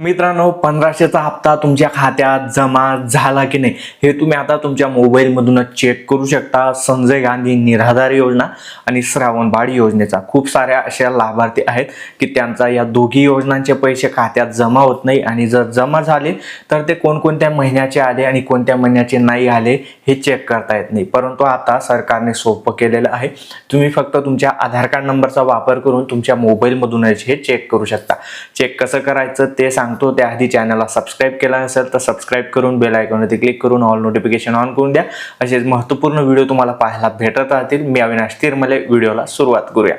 मित्रांनो पंधराशेचा हप्ता तुमच्या खात्यात जमा झाला की नाही हे तुम्ही आता तुमच्या मोबाईलमधूनच चेक करू शकता. संजय गांधी निराधार योजना आणि श्रावणबाळ योजनेचा खूप साऱ्या अशा लाभार्थी आहेत की त्यांचा या दोघी योजनांचे पैसे खात्यात जमा होत नाही आणि जर जमा झाले तर ते कोणकोणत्या महिन्याचे आले आणि कोणत्या महिन्याचे नाही आले हे चेक करता येत नाही. परंतु आता सरकारने सोपं केलेलं आहे. तुम्ही फक्त तुमच्या आधार कार्ड नंबरचा वापर करून तुमच्या मोबाईलमधूनच हे चेक करू शकता. चेक कसं करायचं ते सांगतो त्याआधी चॅनलला सबस्क्राईब केला नसेल तर सबस्क्राईब करून बेल आयकॉनवरती क्लिक करून ऑल नोटिफिकेशन ऑन करून द्या. असेच महत्त्वपूर्ण व्हिडिओ तुम्हाला पाहायला भेटत राहतील. मी अविनाश तिरमले व्हिडिओला सुरुवात करूया.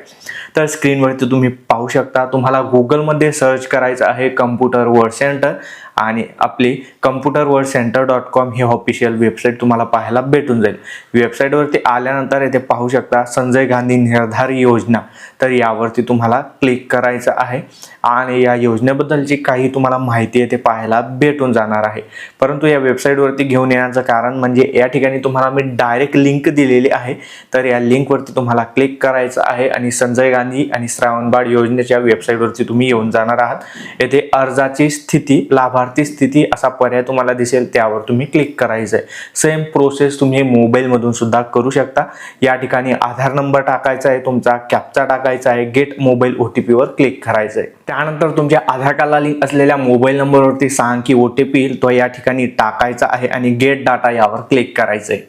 तर स्क्रीनवरती तुम्ही पाहू शकता तुम्हाला गुगलमध्ये सर्च करायचं आहे कम्प्युटर वर्ड सेंटर आणि आपली computer world centre dot com ही ऑफिशियल वेबसाईट तुम्हाला पाहायला भेटून जाईल. वेबसाईटवरती आल्यानंतर येथे पाहू शकता संजय गांधी निर्धार योजना. तर यावरती तुम्हाला क्लिक करायचं आहे आणि या योजनेबद्दलची काही तुम्हाला माहिती आहे ते पाहायला भेटून जाणार आहे. परंतु या वेबसाईटवरती घेऊन येण्याचं कारण म्हणजे या ठिकाणी तुम्हाला मी डायरेक्ट लिंक दिलेली आहे. तर या लिंकवरती तुम्हाला क्लिक करायचं आहे आणि संजय गांधी आणि श्रावणबाळ योजनेच्या वेबसाईटवरती तुम्ही येऊन जाणार आहात. येथे अर्जाची स्थिती लाभार्थी स्थिती असा पर्याय तुम्हाला दिसेल त्यावर तुम्ही क्लिक करायचं आहे सेम प्रोसेस तुम्ही मोबाईलमधून सुद्धा करू शकता. या ठिकाणी आधार नंबर टाकायचा आहे तुमचा कॅपचा टाकायचा आहे गेट मोबाईल ओ टी पीवर क्लिक करायचं आहे त्यानंतर तुमच्या आधार कार्डला लिंक असलेल्या मोबाईल नंबरवरती सांग की ओ टी पी येईल तो या ठिकाणी टाकायचा आहे आणि गेट डाटा यावर क्लिक करायचं आहे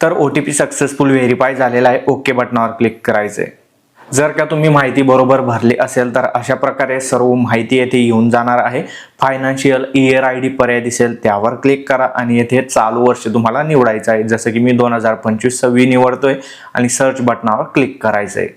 तर O T P successful verify झालेला आहे ओके बटनावर क्लिक करायचं आहे जर का तुम्ही माहिती बरोबर भरली असेल तर अशा प्रकारे सर्व माहिती येथे येऊन जाणार आहे. फायनान्शियल इयर आय डी पर्याय दिसेल त्यावर क्लिक करा आणि येथे चालू वर्ष तुम्हाला निवडायचं आहे. जसं की मी दोन हजार पंचवीस सव्वी निवडतोय आणि सर्च बटनावर क्लिक करायचं आहे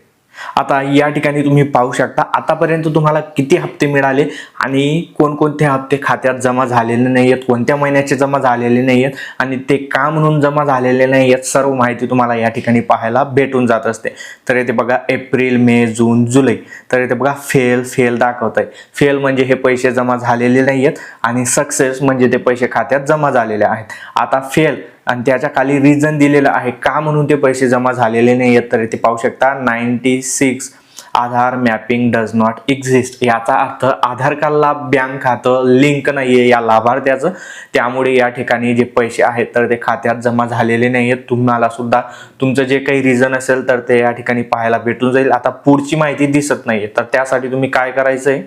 आता या ठिकाणी तुम्ही पाहू शकता आतापर्यंत तुम्हाला किती हप्ते मिळाले आणि कोणकोणते हप्ते खात्यात जमा झालेले नाही आहेत कोणत्या महिन्याचे जमा झालेले नाही आहेत आणि ते का म्हणून जमा झालेले नाही आहेत सर्व माहिती तुम्हाला या ठिकाणी पाहायला भेटून जात असते. तर येथे बघा एप्रिल मे जून जुलै. तर येथे बघा फेल फेल दाखवत आहे फेल म्हणजे हे पैसे जमा झालेले नाही आहेत आणि सक्सेस म्हणजे ते पैसे खात्यात जमा झालेले आहेत. आता फेल आणि त्याच्याखाली रिझन दिलेलं आहे. का म्हणून ते पैसे जमा झालेले नाही आहेत तर इथे पाहू शकता ninety six Aadhaar mapping does not exist याचा अर्थ आधार कार्डला बँक खातं लिंक नाही आहे या लाभार्थ्याचं. त्यामुळे या ठिकाणी जे पैसे आहेत तर ते खात्यात जमा झालेले नाही आहेत तुम्हाला सुद्धा तुमचं जे काही रिझन असेल तर ते या ठिकाणी पाहायला भेटून जाईल. आता पुढची माहिती दिसत नाहीये. तर त्यासाठी तुम्ही काय करायचं आहे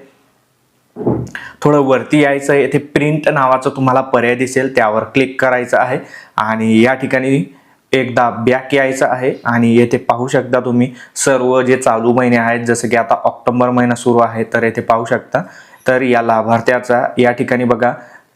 थोडं वरती यायचं आहे. येथे प्रिंट नावाचं तुम्हाला पर्याय दिसेल. त्यावर क्लिक करायचं आहे. आणि या ठिकाणी एकदा बॅक यायचं आहे. आणि येथे पाहू शकता तुम्ही सर्व जे चालू महिने आहेत जसं की आता ऑक्टोबर महिना सुरू आहे तर येथे पाहू शकता. तर या लाभार्थ्याचा या ठिकाणी बघा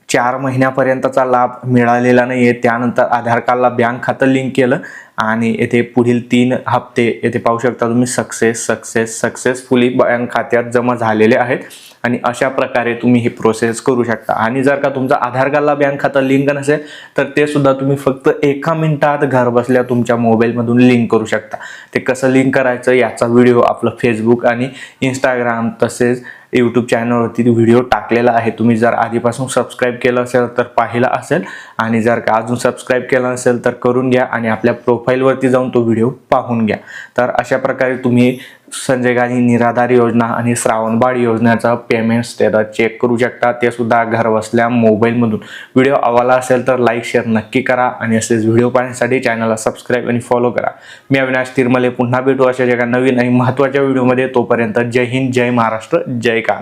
चार महिन्यापर्यंतचा लाभ मिळालेला नाही आहे त्यानंतर आधार कार्डला बँक खातं लिंक केलं. आणि येथे पुढील तीन हप्ते येथे पाहू शकता तुम्ही सक्सेस सक्सेस सक्सेसफुली बँक खात्यात जमा झालेले आहेत. आणि अशा प्रकारे तुम्ही ही प्रोसेस करू शकता. आणि जर का तुमचा आधार कार्डला बँक खातं लिंक नसेल तर ते सुद्धा तुम्ही फक्त एका मिनिटात घर बसल्या तुमच्या मोबाईलमधून लिंक करू शकता. ते कसं लिंक करायचं याचा व्हिडिओ आपलं फेसबुक आणि इंस्टाग्राम तसेच यूट्यूब चॅनलवरती व्हिडिओ टाकलेला आहे. तुम्ही जर आधीपासून सबस्क्राईब केलं असेल तर पाहिला असेल. आणि जर का अजून सबस्क्राईब केलं नसेल तर करून घ्या आणि आपल्या प्रोफाईलवरती जाऊन तो व्हिडिओ पाहून घ्या. तर अशा प्रकारे तुम्ही संजय गांधी निराधार योजना आणि श्रावणबाळ योजनेचा पेमेंट स्टेटस चेक करू शकता. ते सुद्धा घरबसल्या मोबाईलमधून व्हिडिओ आवडला असेल तर लाईक शेअर नक्की करा आणि असेच व्हिडिओ पाहण्यासाठी चॅनलला सबस्क्राईब आणि फॉलो करा. मी अविनाश तिरमले. पुन्हा भेटू अशा जगा नवीन आणि महत्त्वाच्या व्हिडिओमध्ये तोपर्यंत जय हिंद जय महाराष्ट्र जय América